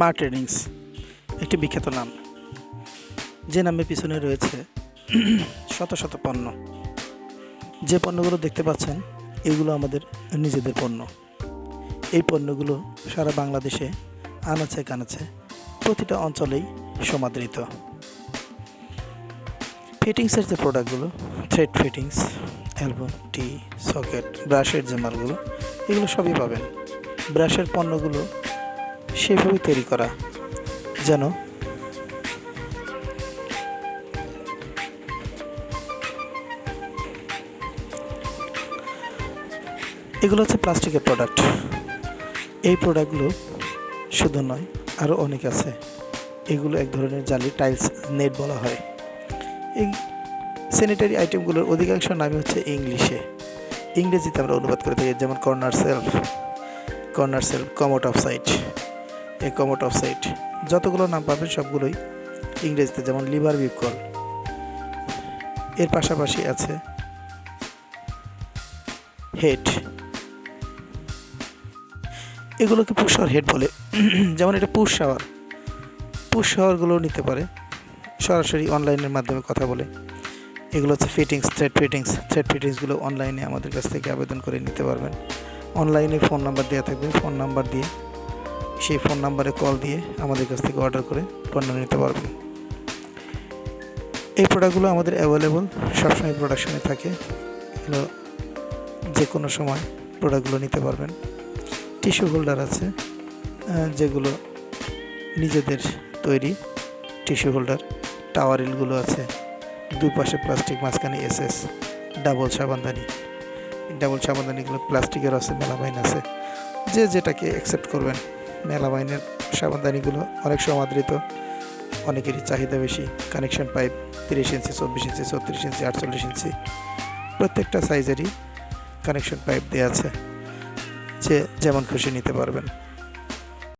মা ট্রেডিংস একটি বিখ্যাত নাম। যে নামের পিছনে রয়েছে শত শত পণ্য। যে পণ্যগুলো দেখতে পাচ্ছেন, এগুলো আমাদের নিজেদের পণ্য। এই পণ্যগুলো সারা বাংলাদেশে আনাচে কানাচে প্রতিটা অঞ্চলেই সমাদৃত। ফিটিংসের যে প্রোডাক্টগুলো thread fittings elbow T socket ব্রাশের যে মালগুলো, এগুলো সবই পাবেন। ব্রাশের পণ্যগুলো সেভাবে তৈরি করা। যেন এগুলো হচ্ছে প্লাস্টিকের প্রোডাক্ট এই প্রোডাক্টগুলো শুধু নয় আরও অনেক আছে। এগুলো এক ধরনের জালি টাইলস নেট বলা হয়। এই স্যানিটারি আইটেমগুলোর অধিকাংশ নামই হচ্ছে ইংলিশে। ইংরেজিতে আমরা অনুবাদ করে থাকি যেমন corner shelf corner shelf commode of sight এই কমোট অফ সাইট। যতগুলো নাম পাবেন সবগুলোই ইংরেজিতে, যেমন লিভার বিকল এর পাশাপাশি আছে হেড। এগুলোকে পুষ শাওয়ার হেড বলে। যেমন এটা পুষ শাওয়ার। পুষ শাওয়ারগুলো নিতে পারে। সরাসরি অনলাইনের মাধ্যমে কথা বলে। এগুলো হচ্ছে ফিটিংস, থ্রেড ফিটিংস। থ্রেড ফিটিংসগুলো অনলাইনে আমাদের কাছ থেকে আবেদন করে নিতে পারবেন। অনলাইনে ফোন নাম্বার দেওয়া থাকবে। ফোন নাম্বার দিয়ে সেই ফোন নাম্বারে কল দিয়ে আমাদের কাছ থেকে অর্ডার করে পণ্য নিতে পারবেন এই প্রোডাক্টগুলো আমাদের অ্যাভেলেবল সবসময় প্রোডাকশনে থাকে। এগুলো যে কোনো সময় প্রোডাক্টগুলো নিতে পারবেন। টিস্যু হোল্ডার আছে যেগুলো নিজেদের তৈরি টিস্যু হোল্ডার টাওয়ারিলগুলো আছে দুই পাশে প্লাস্টিক মাঝখানে এসএস ডাবল সাবানদানি। ডাবল সাবানদানিগুলো প্লাস্টিকের আছে, মেলামাইন আছে। যে যেটাকে অ্যাকসেপ্ট করবেন। মেলামাইনের সাবানদানিগুলো অনেক সমাদৃত অনেকেরই চাহিদা বেশি। কানেকশন পাইপ তিরিশ ইঞ্চি, চব্বিশ ইঞ্চি, ছত্রিশ ইঞ্চি, আটচল্লিশ ইঞ্চি। প্রত্যেকটা সাইজেরই কানেকশন পাইপ দেওয়া আছে। যে যেমন খুশি নিতে পারবেন।